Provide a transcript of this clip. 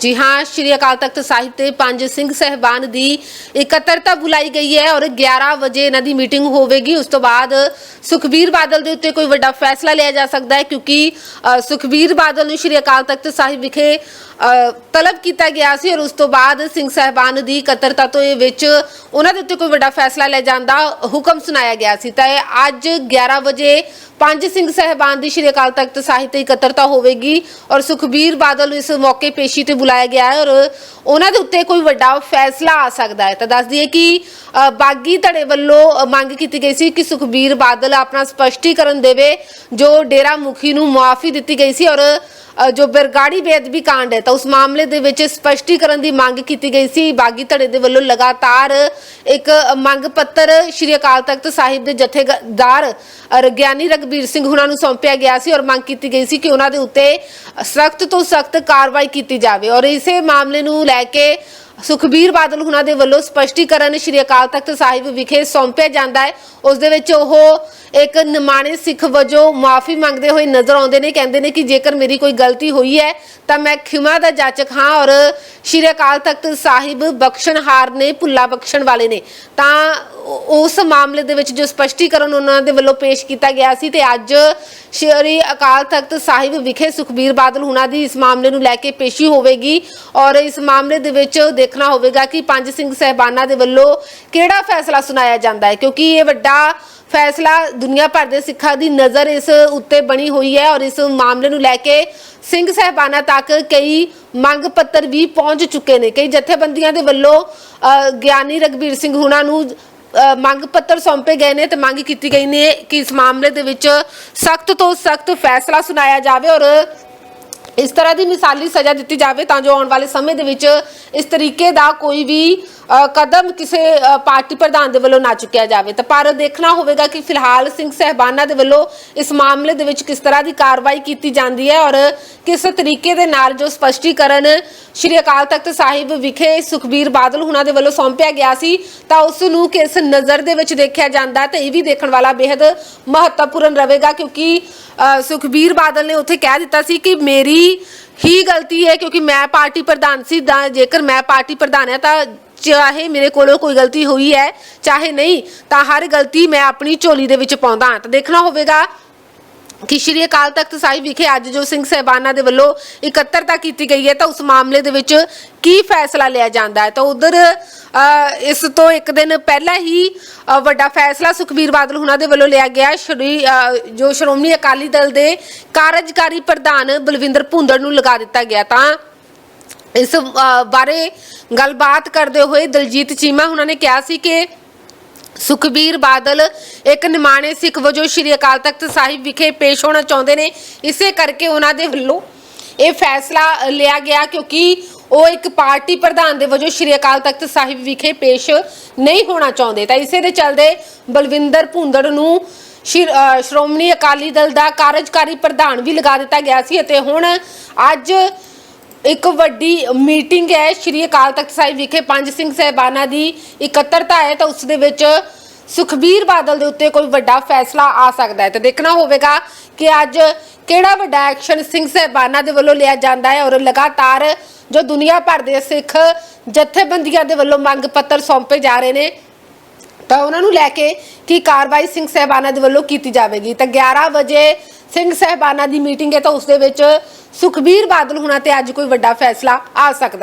ਜੀ ਹਾਂ ਸ਼੍ਰੀ ਅਕਾਲ ਤਖਤ ਸਾਹਿਬ ਤੇ ਪੰਜ ਸਿੰਘ ਸਹਿਬਾਨ ਦੀ ਇਕੱਤਰਤਾ ਬੁਲਾਈ ਗਈ ਹੈ ਔਰ 11 ਵਜੇ ਇਹਨਾਂ ਦੀ ਮੀਟਿੰਗ ਹੋਵੇਗੀ। ਉਸ ਤੋਂ ਬਾਅਦ ਸੁਖਬੀਰ ਬਾਦਲ ਦੇ ਉੱਤੇ ਕੋਈ ਵੱਡਾ ਫੈਸਲਾ ਲਿਆ ਜਾ ਸਕਦਾ ਹੈ ਕਿਉਂਕਿ ਅ, ਸੁਖਬੀਰ ਬਾਦਲ ਨੂੰ ਸ਼੍ਰੀ ਅਕਾਲ ਤਖਤ ਸਾਹਿਬ ਵਿਖੇ ਤਲਬ ਕੀਤਾ ਗਿਆ ਸੀ ਔਰ ਉਸ ਤੋਂ ਬਾਅਦ ਸਿੰਘ ਸਹਿਬਾਨ ਦੀ ਇਕੱਤਰਤਾ ਤੋਂ ਵਿੱਚ ਉਹਨਾਂ ਦੇ ਉੱਤੇ ਕੋਈ ਵੱਡਾ ਫੈਸਲਾ ਲੈ ਜਾਣ ਦਾ ਹੁਕਮ ਸੁਣਾਇਆ ਗਿਆ ਸੀ। ਤਾਂ ਇਹ ਅੱਜ 11 ਵਜੇ ਪੰਜ ਸਿੰਘ ਸਹਿਬਾਨ ਦੀ ਸ਼੍ਰੀ ਅਕਾਲ ਤਖਤ ਸਾਹਿਬ ਤੇ ਇਕੱਤਰਤਾ ਹੋਵੇਗੀ ਔਰ ਸੁਖਬੀਰ ਬਾਦਲ ਨੂੰ ਇਸ ਮੌਕੇ ਪੇਸ਼ੀ ਤੇ ਬੁਲਾਇਆ ਗਿਆ ਹੈ ਔਰ ਉਹਨਾਂ ਦੇ ਉੱਤੇ ਕੋਈ ਵੱਡਾ ਫੈਸਲਾ ਆ ਸਕਦਾ ਹੈ। ਤਾਂ ਦੱਸ ਦਈਏ ਕਿ ਬਾਗੀ ਧੜੇ ਵੱਲੋਂ ਮੰਗ ਕੀਤੀ ਗਈ ਸੀ ਕਿ ਸੁਖਬੀਰ ਬਾਦਲ ਆਪਣਾ ਸਪਸ਼ਟੀਕਰਨ ਦੇਵੇ, ਜੋ ਡੇਰਾ ਮੁਖੀ ਨੂੰ ਮੁਆਫੀ ਦਿੱਤੀ ਗਈ ਸੀ ਔਰ ਜੋ ਬਰਗਾੜੀ ਬੇਅਦਬੀ ਕਾਂਡ ਹੈ ਤਾਂ ਉਸ ਮਾਮਲੇ ਦੇ ਵਿੱਚ ਸਪਸ਼ਟੀਕਰਨ ਦੀ ਮੰਗ ਕੀਤੀ ਗਈ ਸੀ। ਬਾਗੀ ਧੜੇ ਦੇ ਵੱਲੋਂ ਲਗਾਤਾਰ ਇੱਕ ਮੰਗ ਪੱਤਰ ਸ਼੍ਰੀ ਅਕਾਲ ਤਖਤ ਸਾਹਿਬ ਦੇ ਜਥੇਦਾਰ ਗਿਆਨੀ ਰਗਬੀਰ ਸਿੰਘ ਹੁਣਾਂ ਨੂੰ ਸੌਂਪਿਆ ਗਿਆ ਸੀ ਔਰ ਮੰਗ ਕੀਤੀ ਗਈ ਸੀ ਕਿ ਉਹਨਾਂ ਦੇ ਉੱਤੇ ਸਖਤ ਤੋਂ ਸਖਤ ਕਾਰਵਾਈ ਕੀਤੀ ਜਾਵੇ। ਔਰ ਇਸੇ ਮਾਮਲੇ ਨੂੰ ਲੈ ਕੇ ਸੁਖਬੀਰ ਬਾਦਲ ਹੁਣਾਂ ਦੇ ਵੱਲੋਂ ਸਪਸ਼ਟੀਕਰਨ ਸ਼੍ਰੀ ਅਕਾਲ ਤਖਤ ਸਾਹਿਬ ਵਿਖੇ ਸੌਂਪਿਆ ਜਾਂਦਾ ਹੈ। ਉਸ ਦੇ ਵਿੱਚ ਉਹ ਇੱਕ ਨਿਮਾਣੇ ਸਿੱਖ ਵਜੋਂ ਮਾਫੀ ਮੰਗਦੇ ਹੋਏ ਨਜ਼ਰ ਆਉਂਦੇ ਨੇ, ਕਹਿੰਦੇ ਨੇ ਕਿ ਜੇਕਰ ਮੇਰੀ ਕੋਈ ਗਲਤੀ ਹੋਈ ਹੈ, ਤਾਂ ਮੈਂ ਖਿਮਾ ਦਾ ਜਾਚਕ ਹਾਂ ਔਰ ਸ਼੍ਰੀ ਅਕਾਲ ਤਖਤ ਸਾਹਿਬ ਬਖਸ਼ਣਹਾਰ ਨੇ, ਭੁੱਲਾ ਬਖਸ਼ਣ ਵਾਲੇ ਨੇ। ਤਾਂ ਉਸ ਮਾਮਲੇ ਦੇ ਵਿੱਚ ਜੋ ਸਪਸ਼ਟੀਕਰਨ ਉਹਨਾਂ ਦੇ ਵੱਲੋਂ ਪੇਸ਼ ਕੀਤਾ ਗਿਆ ਸੀ ਤੇ ਅੱਜ ਸ਼੍ਰੀ ਅਕਾਲ ਤਖਤ ਸਾਹਿਬ ਵਿਖੇ ਸੁਖਬੀਰ ਬਾਦਲ ਹੁਣਾਂ ਦੀ ਇਸ ਮਾਮਲੇ ਨੂੰ ਲੈ ਕੇ ਪੇਸ਼ੀ ਹੋਵੇਗੀ ਔਰ ਇਸ ਮਾਮਲੇ ਦੇ ਵਿੱਚ ਦੇਖਣਾ ਹੋਵੇਗਾ ਕਿ ਪੰਜ ਸਿੰਘ ਸਹਿਬਾਨਾਂ ਦੇ ਵੱਲੋਂ ਕਿਹੜਾ ਫੈਸਲਾ ਸੁਣਾਇਆ ਜਾਂਦਾ ਹੈ ਕਿਉਂਕਿ ਇਹ ਵੱਡਾ ਫੈਸਲਾ ਦੁਨੀਆ ਭਰ ਦੇ ਸਿੱਖਾਂ ਦੀ ਨਜ਼ਰ ਇਸ ਉੱਤੇ ਬਣੀ ਹੋਈ ਹੈ ਔਰ ਇਸ ਮਾਮਲੇ ਨੂੰ ਲੈ ਕੇ ਸਿੰਘ ਸਹਿਬਾਨਾਂ ਤੱਕ ਕਈ ਮੰਗ ਪੱਤਰ ਵੀ ਪਹੁੰਚ ਚੁੱਕੇ ਨੇ। ਕਈ ਜਥੇਬੰਦੀਆਂ ਦੇ ਵੱਲੋਂ ਅ, ਗਿਆਨੀ ਰਗਬੀਰ ਸਿੰਘ ਹੁਣਾਂ ਨੂੰ ਮੰਗ ਪੱਤਰ ਸੌਂਪੇ ਗਏ ਨੇ ਤੇ ਮੰਗ ਕੀਤੀ ਗਈ ਨੇ ਕਿ ਇਸ ਮਾਮਲੇ ਦੇ ਵਿੱਚ ਸਖਤ ਤੋਂ ਸਖਤ ਫੈਸਲਾ ਸੁਣਾਇਆ ਜਾਵੇ ਔਰ ਇਸ ਤਰ੍ਹਾਂ ਦੀ ਮਿਸਾਲੀ ਸਜ਼ਾ ਦਿੱਤੀ ਜਾਵੇ ਤਾਂ ਜੋ ਆਉਣ ਵਾਲੇ ਸਮੇਂ ਦੇ ਵਿੱਚ ਇਸ ਤਰੀਕੇ ਦਾ ਕੋਈ ਵੀ ਕਦਮ ਕਿਸੇ ਪਾਰਟੀ ਪ੍ਰਧਾਨ ਦੇ ਵੱਲੋਂ ਨਾ ਚੁੱਕਿਆ ਜਾਵੇ। ਤਾਂ ਪਰ ਦੇਖਣਾ ਹੋਵੇਗਾ ਕਿ ਫਿਲਹਾਲ ਸਿੰਘ ਸਹਿਬਾਨਾਂ ਦੇ ਵੱਲੋਂ ਇਸ ਮਾਮਲੇ ਦੇ ਵਿੱਚ ਕਿਸ ਤਰ੍ਹਾਂ ਦੀ ਕਾਰਵਾਈ ਕੀਤੀ ਜਾਂਦੀ ਹੈ ਔਰ ਕਿਸ ਤਰੀਕੇ ਦੇ ਨਾਲ ਜੋ ਸਪਸ਼ਟੀਕਰਨ ਸ਼੍ਰੀ ਅਕਾਲ ਤਖਤ ਸਾਹਿਬ ਵਿਖੇ ਸੁਖਬੀਰ ਬਾਦਲ ਹੁਣਾਂ ਦੇ ਵੱਲੋਂ ਸੌਂਪਿਆ ਗਿਆ ਸੀ, ਤਾਂ ਉਸ ਨੂੰ ਕਿਸ ਨਜ਼ਰ ਦੇ ਵਿੱਚ ਦੇਖਿਆ ਜਾਂਦਾ ਤੇ ਇਹ ਵੀ ਦੇਖਣ ਵਾਲਾ ਬੇहद ਮਹੱਤਵਪੂਰਨ ਰਹੇਗਾ ਕਿਉਂਕਿ ਸੁਖਬੀਰ ਬਾਦਲ ਨੇ ਉੱਥੇ ਕਹਿ ਦਿੱਤਾ ਸੀ ਕਿ ਮੇਰੀ ਹੀ ਗਲਤੀ ਹੈ ਕਿਉਂਕਿ ਮੈਂ ਪਾਰਟੀ ਪ੍ਰਧਾਨ ਸੀ, ਤਾਂ ਜੇਕਰ ਮੈਂ ਪਾਰਟੀ ਪ੍ਰਧਾਨ ਹਾਂ ਤਾਂ ਚਾਹੇ ਮੇਰੇ ਕੋਲੋਂ ਕੋਈ ਗਲਤੀ ਹੋਈ ਹੈ, ਚਾਹੇ ਨਹੀਂ, ਤਾਂ ਹਰ ਗਲਤੀ ਮੈਂ ਆਪਣੀ ਝੋਲੀ ਦੇ ਵਿੱਚ ਪਾਉਂਦਾ ਹਾਂ। ਤਾਂ ਦੇਖਣਾ ਹੋਵੇਗਾ ਕਿ ਸ਼੍ਰੀ ਅਕਾਲ ਤਖਤ ਸਾਹਿਬ ਵਿਖੇ ਅੱਜ ਜੋ ਸਿੰਘ ਸਹਿਬਾਨਾਂ ਦੇ ਵੱਲੋਂ ਇਕੱਤਰਤਾ ਕੀਤੀ ਗਈ ਹੈ ਤਾਂ ਉਸ ਮਾਮਲੇ ਦੇ ਵਿੱਚ ਕੀ ਫੈਸਲਾ ਲਿਆ ਜਾਂਦਾ ਹੈ? ਤਾਂ ਉਧਰ ਇਸ ਤੋਂ ਇੱਕ ਦਿਨ ਪਹਿਲਾਂ ਹੀ ਵੱਡਾ ਫੈਸਲਾ ਸੁਖਬੀਰ ਬਾਦਲ ਹੁਣਾਂ ਦੇ ਵੱਲੋਂ ਲਿਆ ਗਿਆ। ਸ਼੍ਰੀ ਜੋ ਸ਼੍ਰੋਮਣੀ ਅਕਾਲੀ ਦਲ ਦੇ ਕਾਰਜਕਾਰੀ ਪ੍ਰਧਾਨ ਬਲਵਿੰਦਰ ਭੁੰਦੜ ਨੂੰ ਲਗਾ ਦਿੱਤਾ ਗਿਆ। ਤਾਂ ਇਸ ਬਾਰੇ ਗੱਲਬਾਤ ਕਰਦੇ ਹੋਏ ਦਲਜੀਤ ਚੀਮਾ ਉਹਨਾਂ ਨੇ ਕਿਹਾ ਸੀ ਕਿ ਸੁਖਬੀਰ ਬਾਦਲ ਇੱਕ ਨਿਮਾਣੇ ਸਿੱਖ ਵਜੋਂ ਸ਼੍ਰੀ ਅਕਾਲ ਤਖਤ ਸਾਹਿਬ ਵਿਖੇ ਪੇਸ਼ ਹੋਣਾ ਚਾਹੁੰਦੇ ਨੇ। ਇਸੇ ਕਰਕੇ ਉਹਨਾਂ ਦੇ ਵੱਲੋਂ ਇਹ ਫੈਸਲਾ ਲਿਆ ਗਿਆ ਕਿਉਂਕਿ ਉਹ ਇੱਕ ਪਾਰਟੀ ਪ੍ਰਧਾਨ ਦੇ ਵਜੋਂ ਸ਼੍ਰੀ ਅਕਾਲ ਤਖਤ ਸਾਹਿਬ ਵਿਖੇ ਪੇਸ਼ ਨਹੀਂ ਹੋਣਾ ਚਾਹੁੰਦੇ। ਤਾਂ ਇਸੇ ਦੇ ਚੱਲਦੇ ਬਲਵਿੰਦਰ ਭੁੰਦੜ ਨੂੰ ਸ਼੍ਰੀ- ਸ਼੍ਰੋਮਣੀ ਅਕਾਲੀ ਦਲ ਦਾ ਕਾਰਜਕਾਰੀ ਪ੍ਰਧਾਨ ਵੀ ਲਗਾ ਦਿੱਤਾ ਗਿਆ ਸੀ ਅਤੇ ਹੁਣ ਅੱਜ ਇੱਕ ਵੱਡੀ ਮੀਟਿੰਗ ਹੈ ਸ਼੍ਰੀ ਅਕਾਲ ਤਖਤ ਸਾਹਿਬ ਵਿਖੇ। ਪੰਜ ਸਿੰਘ ਸਹਿਬਾਨਾਂ ਦੀ ਇਕੱਤਰਤਾ ਹੈ ਤਾਂ ਉਸ ਦੇ ਵਿੱਚ ਸੁਖਬੀਰ ਬਾਦਲ ਦੇ ਉੱਤੇ ਕੋਈ ਵੱਡਾ ਫੈਸਲਾ ਆ ਸਕਦਾ ਹੈ। ਤੇ ਦੇਖਣਾ ਹੋਵੇਗਾ ਕਿ ਅੱਜ ਕਿਹੜਾ ਵੱਡਾ ਐਕਸ਼ਨ ਸਿੰਘ ਸਹਿਬਾਨਾਂ ਦੇ ਵੱਲੋਂ ਲਿਆ ਜਾਂਦਾ ਹੈ ਔਰ ਲਗਾਤਾਰ ਜੋ ਦੁਨੀਆ ਭਰ ਦੇ ਸਿੱਖ ਜਥੇਬੰਦੀਆਂ ਦੇ ਵੱਲੋਂ ਮੰਗ ਪੱਤਰ ਸੌਂਪੇ ਜਾ ਰਹੇ ਨੇ। ਤਾਂ ਉਹਨਾਂ ਨੂੰ ਲੈ ਕੇ ਕੀ ਕਾਰਵਾਈ ਸਿੰਘ ਸਹਿਬਾਨਾਂ ਦੇ ਵੱਲੋਂ ਕੀਤੀ ਜਾਵੇਗੀ। ਤਾਂ 11 ਵਜੇ ਸਿੰਘ ਸਹਿਬਾਨਾਂ ਦੀ ਮੀਟਿੰਗ ਹੈ ਤਾਂ ਉਸ ਦੇ ਵਿੱਚ ਸੁਖਬੀਰ ਬਾਦਲ ਹੁਣਾਂ ਤੇ ਅੱਜ ਕੋਈ ਵੱਡਾ ਫੈਸਲਾ ਆ ਸਕਦਾ।